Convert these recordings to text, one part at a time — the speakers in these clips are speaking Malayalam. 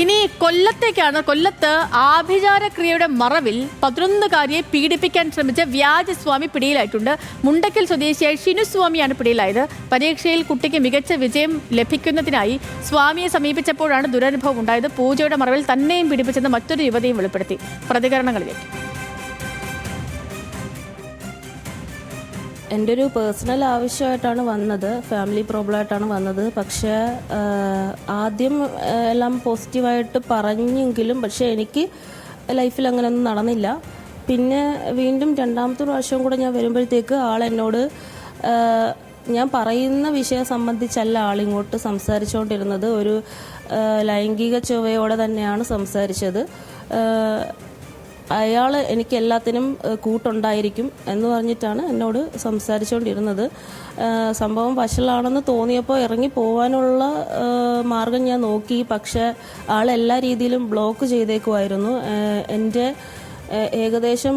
ഇനി കൊല്ലത്തേക്കാണ് കൊല്ലത്ത് ആഭിചാര ക്രിയയുടെ മറവിൽ പതിനൊന്നുകാരിയെ പീഡിപ്പിക്കാൻ ശ്രമിച്ച വ്യാജസ്വാമി പിടിയിലായിട്ടുണ്ട്. മുണ്ടക്കൽ സ്വദേശിയായ ഷിനുസ്വാമിയാണ് പിടിയിലായത്. പരീക്ഷയിൽ കുട്ടിക്ക് മികച്ച വിജയം ലഭിക്കുന്നതിനായി സ്വാമിയെ സമീപിച്ചപ്പോഴാണ് ദുരനുഭവം ഉണ്ടായത്. പൂജയുടെ മറവിൽ തന്നെയും പീഡിപ്പിച്ചെന്ന് മറ്റൊരു യുവതിയും വെളിപ്പെടുത്തി. പ്രതികരണങ്ങളിലേക്ക്. എന്റെ ഒരു പേഴ്സണൽ ആവശ്യമായിട്ടാണ് വന്നത്. ഫാമിലി പ്രോബ്ലമായിട്ടാണ് വന്നത്. പക്ഷേ ആദ്യം എല്ലാം പോസിറ്റീവായിട്ട് പറഞ്ഞെങ്കിലും പക്ഷേ എനിക്ക് ലൈഫിൽ അങ്ങനെയൊന്നും നടന്നില്ല. പിന്നെ വീണ്ടും രണ്ടാമത്തെ പ്രാവശ്യം കൂടെ ഞാൻ വരുമ്പോഴത്തേക്ക് ആൾ എന്നോട് ഞാൻ പറയുന്ന വിഷയം സംബന്ധിച്ചല്ല ആളിങ്ങോട്ട് സംസാരിച്ചുകൊണ്ടിരുന്നത്. ഒരു ലൈംഗിക ചൊവ്വയോടെ തന്നെയാണ് സംസാരിച്ചത്. അയാൾ എനിക്ക് എല്ലാത്തിനും കൂട്ടുണ്ടായിരിക്കും എന്ന് പറഞ്ഞിട്ടാണ് എന്നോട് സംസാരിച്ചുകൊണ്ടിരുന്നത് സംഭവം വഷളാണെന്ന് തോന്നിയപ്പോൾ ഇറങ്ങി പോകാനുള്ള മാർഗം ഞാൻ നോക്കി. പക്ഷേ ആൾ എല്ലാ രീതിയിലും ബ്ലോക്ക് ചെയ്തേക്കുമായിരുന്നു എന്റെ ഏകദേശം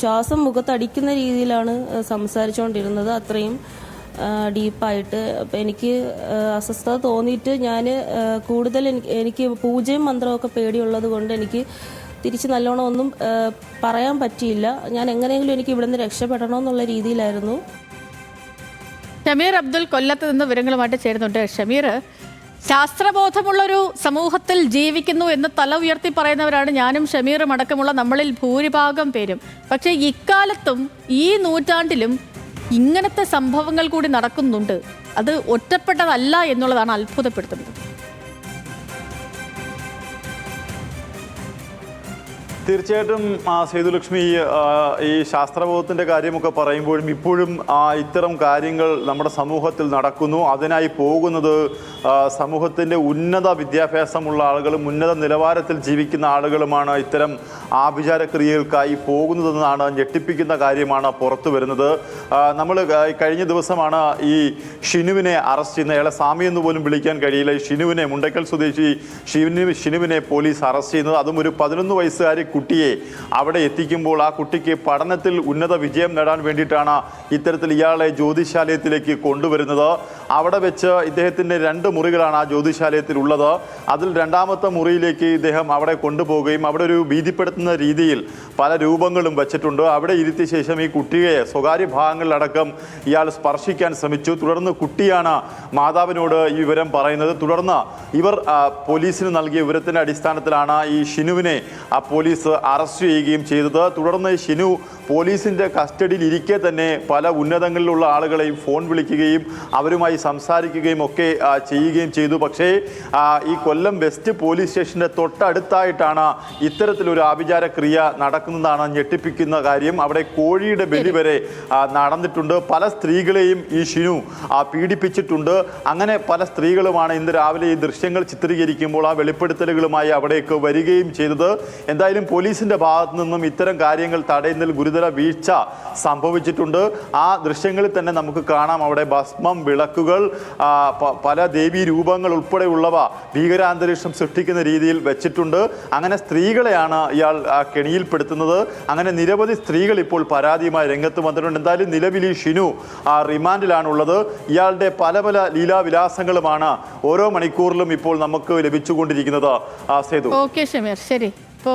ശ്വാസം മുഖത്തടിക്കുന്ന രീതിയിലാണ് സംസാരിച്ചുകൊണ്ടിരുന്നത് അത്രയും ഡീപ്പായിട്ട്. അപ്പം എനിക്ക് അസ്വസ്ഥത തോന്നിയിട്ട് ഞാൻ കൂടുതൽ എനിക്ക് പൂജയും മന്ത്രമൊക്കെ പേടിയുള്ളത് കൊണ്ട് എനിക്ക് തിരിച്ച് നല്ലോണം ഒന്നും പറയാൻ പറ്റിയില്ല. ഞാൻ എങ്ങനെയെങ്കിലും എനിക്ക് ഇവിടെ നിന്ന് രക്ഷപ്പെടണമെന്നുള്ള രീതിയിലായിരുന്നു. ഷമീർ അബ്ദുൽ കൊല്ലത്ത് നിന്ന് വിവരങ്ങളുമായിട്ട് ചേരുന്നുണ്ട്. ഷമീർ ശാസ്ത്രബോധമുള്ളൊരു സമൂഹത്തിൽ ജീവിക്കുന്നു എന്ന് തല ഉയർത്തി പറയുന്നവരാണ് ഞാനും ഷമീറും അടക്കമുള്ള നമ്മളിൽ ഭൂരിഭാഗം പേരും. പക്ഷേ ഇക്കാലത്തും ഈ നൂറ്റാണ്ടിലും ഇങ്ങനത്തെ സംഭവങ്ങൾ കൂടി നടക്കുന്നുണ്ട്. അത് ഒറ്റപ്പെട്ടതല്ല എന്നുള്ളതാണ് അത്ഭുതപ്പെടുത്തുന്നത്. തീർച്ചയായിട്ടും സേതുലക്ഷ്മി ഈ ശാസ്ത്രബോധത്തിന്റെ കാര്യമൊക്കെ പറയുമ്പോഴും ഇപ്പോഴും ഇത്തരം കാര്യങ്ങൾ നമ്മുടെ സമൂഹത്തിൽ നടക്കുന്നു. അതിനായി പോകുന്നത് സമൂഹത്തിന്റെ ഉന്നത വിദ്യാഭ്യാസമുള്ള ആളുകളും ഉന്നത നിലവാരത്തിൽ ജീവിക്കുന്ന ആളുകളുമാണ് ഇത്തരം ആഭിചാരക്രിയകൾക്കായി പോകുന്നതെന്നാണ് ഞെട്ടിപ്പിക്കുന്ന കാര്യമാണ് പുറത്തു വരുന്നത്. നമ്മൾ കഴിഞ്ഞ ദിവസമാണ് ഈ ഷിനുവിനെ അറസ്റ്റ് ചെയ്യുന്ന അയാളെ സ്വാമി എന്ന് പോലും വിളിക്കാൻ കഴിയില്ല. ഷിനുവിനെ മുണ്ടക്കൽ സ്വദേശി ഷിനു ഷിനുവിനെ പോലീസ് അറസ്റ്റ് ചെയ്യുന്നത്. അതും ഒരു പതിനൊന്ന് വയസ്സുകാരി കുട്ടിയെ അവിടെ എത്തിക്കുമ്പോൾ ആ കുട്ടിക്ക് പഠനത്തിൽ ഉന്നത വിജയം നേടാൻ വേണ്ടിയിട്ടാണ് ഇത്തരത്തിൽ ഇയാളെ ജ്യോതിശാലയത്തിലേക്ക് കൊണ്ടുവരുന്നത്. അവിടെ വെച്ച് ഇദ്ദേഹത്തിന്റെ രണ്ട് മുറികളാണ് ആ ജ്യോതിശാലയത്തിൽ ഉള്ളത്. അതിൽ രണ്ടാമത്തെ മുറിയിലേക്ക് ഇദ്ദേഹം അവിടെ കൊണ്ടുപോവുകയും അവിടെ ഒരു ഭീതിപ്പെടുത്തുന്ന രീതിയിൽ പല രൂപങ്ങളും വെച്ചിട്ടുണ്ട്. അവിടെ ഇരുത്തിയ ശേഷം ഈ കുട്ടിയെ സ്വകാര്യ ഭാഗങ്ങളിലടക്കം ഇയാൾ സ്പർശിക്കാൻ ശ്രമിച്ചു. തുടർന്ന് കുട്ടിയാണ് മാതാവിനോട് ഈ വിവരം പറയുന്നത്. തുടർന്ന് ഇവർ പോലീസിന് നൽകിയ വിവരത്തിന്റെ അടിസ്ഥാനത്തിലാണ് ഈ ഷിനുവിനെ ആ പോലീസ് അറസ്റ്റ് ചെയ്യുകയും ചെയ്തത്. തുടർന്ന് ഷിനു പോലീസിന്റെ കസ്റ്റഡിയിൽ ഇരിക്കെ തന്നെ പല ഉന്നതങ്ങളിലുള്ള ആളുകളെയും ഫോൺ വിളിക്കുകയും അവരുമായി സംസാരിക്കുകയും ഒക്കെ ചെയ്യുകയും ചെയ്തു. പക്ഷേ ഈ കൊല്ലം വെസ്റ്റ് പോലീസ് സ്റ്റേഷന്റെ തൊട്ടടുത്തായിട്ടാണ് ഇത്തരത്തിലൊരു ആഭിചാര ക്രിയ നടക്കുന്നതാണ് ഞെട്ടിപ്പിക്കുന്ന കാര്യം. അവിടെ കോഴിയുടെ ബലി വരെ നടന്നിട്ടുണ്ട്. പല സ്ത്രീകളെയും ഈ ഷിനു ആ, പീഡിപ്പിച്ചിട്ടുണ്ട്. അങ്ങനെ പല സ്ത്രീകളുമാണ് ഇന്ന് രാവിലെ ഈ ദൃശ്യങ്ങൾ ചിത്രീകരിക്കുമ്പോൾ ആ വെളിപ്പെടുത്തലുകളുമായി അവിടേക്ക് വരികയും ചെയ്തത്. എന്തായാലും പോലീസിന്റെ ഭാഗത്തു നിന്നും ഇത്തരം കാര്യങ്ങൾ തടയുന്നതിൽ ഗുരുതര വീഴ്ച സംഭവിച്ചിട്ടുണ്ട്. ആ ദൃശ്യങ്ങളിൽ തന്നെ നമുക്ക് കാണാം. അവിടെ ഭസ്മം വിളക്കുകൾ പല ദേവീ രൂപങ്ങൾ ഉൾപ്പെടെയുള്ളവ ഭീകരാന്തരീക്ഷം സൃഷ്ടിക്കുന്ന രീതിയിൽ വെച്ചിട്ടുണ്ട്. അങ്ങനെ സ്ത്രീകളെയാണ് ഇയാൾ കെണിയിൽപ്പെടുത്തുന്നത്. അങ്ങനെ നിരവധി സ്ത്രീകൾ ഇപ്പോൾ പരാതിയുമായി രംഗത്ത് വന്നിട്ടുണ്ട്. എന്തായാലും നിലവിൽ ഈ ഷിനു റിമാൻഡിലാണുള്ളത്. ഇയാളുടെ പല പല ലീലാവിലാസങ്ങളുമാണ് ഓരോ മണിക്കൂറിലും ഇപ്പോൾ നമുക്ക് ലഭിച്ചുകൊണ്ടിരിക്കുന്നത്. സേതു. ഓക്കെ ഷമീർ. ശരി.